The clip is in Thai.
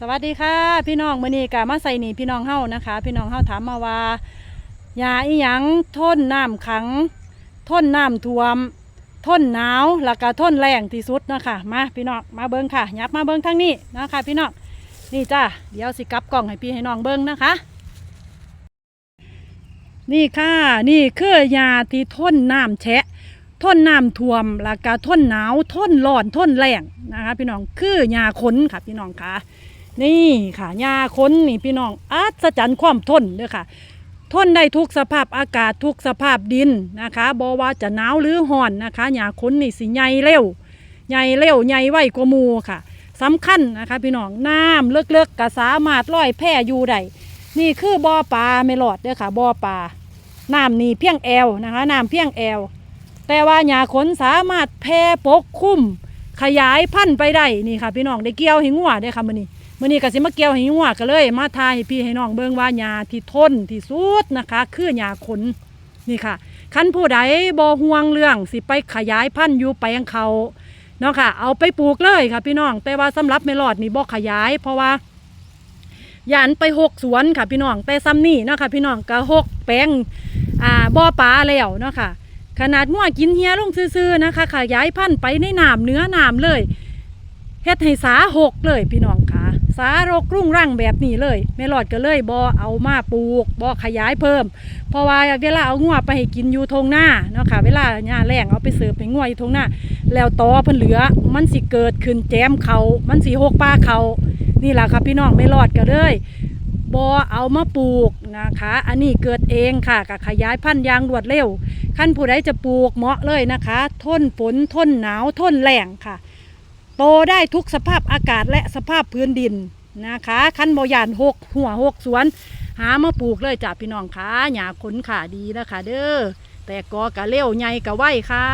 สวัสดีค่ะ พี่น้องมื้อนี้กะมาใส่หนีพี่น้องเฮานะคะ พี่น้องเฮาถามมาว่ายาอีหยังทนน้ำขัง ทนน้ำท่วม ทนหนาวแล้วก็ทนแรงที่สุดนะคะมาพี่น้องมาเบิ้งค่ะยับมาเบิ้งทางนี้นะคะ พี่น้องนี่จ้าเดี๋ยวสิกลับกล่องให้พี่ให้น้องเบิ้งนะคะ นี่ค่ะนี่คือยาที่ทนน้ำแฉะทนน้ำท่วมแล้วก็ทนหนาวทนร้อนทนแรงนะคะ พี่น้องคือยาขนค่ะพี่น้องค่ะ นี่ค่ะยาขนนี่พี่น้องอัศจรรย์ความทนเด้อค่ะ ทนได้ทุกสภาพอากาศทุกสภาพดินนะคะบอว่าจะหนาวหรือร้อนนะคะยาขนนี่สิใหญ่เร็วใหญ่เร็วใหญ่ไวกว่ามูค่ะสำคัญนะคะพี่น้องน้ำเลิกๆก็สามารถลอยแพร่อยู่ได้นี่คือบ่อปลาไม่หลอดเด้อค่ะบ่อปลาน้ำนี่เพียงแอวนะคะน้ำเพียงแอวแต่ว่าหญ้าขนสามารถแพร่ปกคลุมขยายพันธุ์ไปได้นี่ค่ะพี่น้องได้เกี่ยวหิงัวได้อค่ะมื้อนี้ มื้อนี้ก็สิมาเกี่ยวหิงัวก็เลย มาทายให้พี่ให้น้องเบิ่งว่าหญ้าที่ทนที่สุดนะคะ คือหญ้าขนนี่ค่ะคันผู้ใดบ่ห่วงเรื่องสิไปขยายพันธุ์อยู่แปลงเขาเนาะค่ะ เอาไปปลูกเลยค่ะพี่น้อง แต่ว่าสำหรับเมลอดนี่บ่ขยาย เพราะว่ายานไปหกสวนค่ะพี่น้อง แต่ซ้ำนี่เนาะค่ะพี่น้องก็หกแปลงอ่าบ่อปลาแล้วเนาะค่ะ ขนาดงัวกินเฮียลงซื่อๆนะคะขยายพันธุ์ไปในน้ำเนื้อน้ำเลยเฮ็ดให้สาหกเลยพี่น้องค่ะ สารกรุ่งร่างแบบนี้เลยแม่หลอดก็เลยบอเอามาปลูกบอขยายเพิ่ม เพราะว่าเวลาเอางัวไปให้กินอยู่ทงหน้าเนาะค่ะเวลาหญ้าแรงเอาไปเสิร์ฟให้งัวอยู่ทงหน้า แล้วตอเพิ่นเหลือ มันสิเกิดขึ้นแจมเขา มันสิหกปลาเขา นี่แหละค่ะพี่น้องไม่รอดก็เลยบอเอามาปลูกนะคะ อันนี้เกิดเองค่ะกับขยายพันธุ์ยางรวดเร็วขั้นผู้ใดจะปลูกเหมาะเลยนะคะ ทนฝนทนหนาวทนแรงค่ะ โตได้ทุกสภาพอากาศและสภาพพื้นดินนะคะขั้นบอยานหกหัวหกสวน หามาปลูกเลยจ้ะพี่น้องค่ะหยาขนขาดีนะคะเด้อแต่กอกะเร็วใหญ่กะไวค่ะ